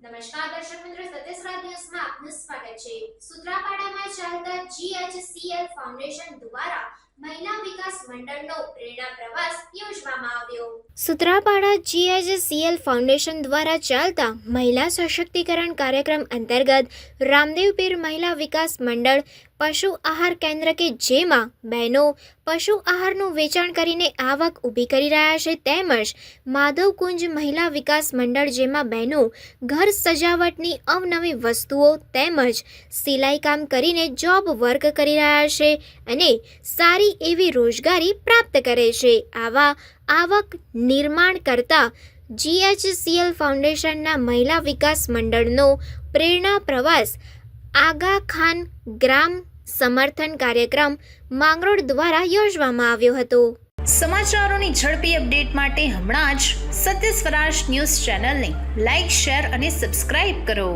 નમસ્કાર દર્શક મિત્રો સતીશ રાજ આપનું સ્વાગત છે. સુત્રાપાડામાં ચાલતા જીએચસીએલ ફાઉન્ડેશન દ્વારા સુત્રાપાડા જીએચસીએલ ફાઉન્ડેશન દ્વારા ચાલતા મહિલા સશક્તિકરણ કાર્યક્રમ અંતર્ગત રામદેવપીર મહિલા વિકાસ મંડળ પશુ આહાર કેન્દ્ર કે જેમાં બહેનો પશુ આહારનું વેચાણ કરીને આવક ઊભી કરી રહ્યા છે તેમજ માધવકુંજ મહિલા વિકાસ મંડળ જેમાં બહેનો ઘર સજાવટની અવનવી વસ્તુઓ તેમજ સિલાઈ કામ કરીને જોબ વર્ક કરી રહ્યા છે અને સારી એવી રોજગારી પ્રાપ્ત કરે છે. આવા આવક નિર્માણ કરતા જીએચસીએલ ફાઉન્ડેશનના મહિલા વિકાસ મંડળનો પ્રેરણા પ્રવાસ આગા ખાન ગ્રામ સમર્થન કાર્યક્રમ માંગરોળ દ્વારા યોજવામાં આવ્યો હતો. સમાચારોની ઝડપી અપડેટ માટે હમણાં જ સત્ય સ્વરાજ ન્યૂઝ ચેનલને લાઇક શેર અને સબસ્ક્રાઇબ કરો.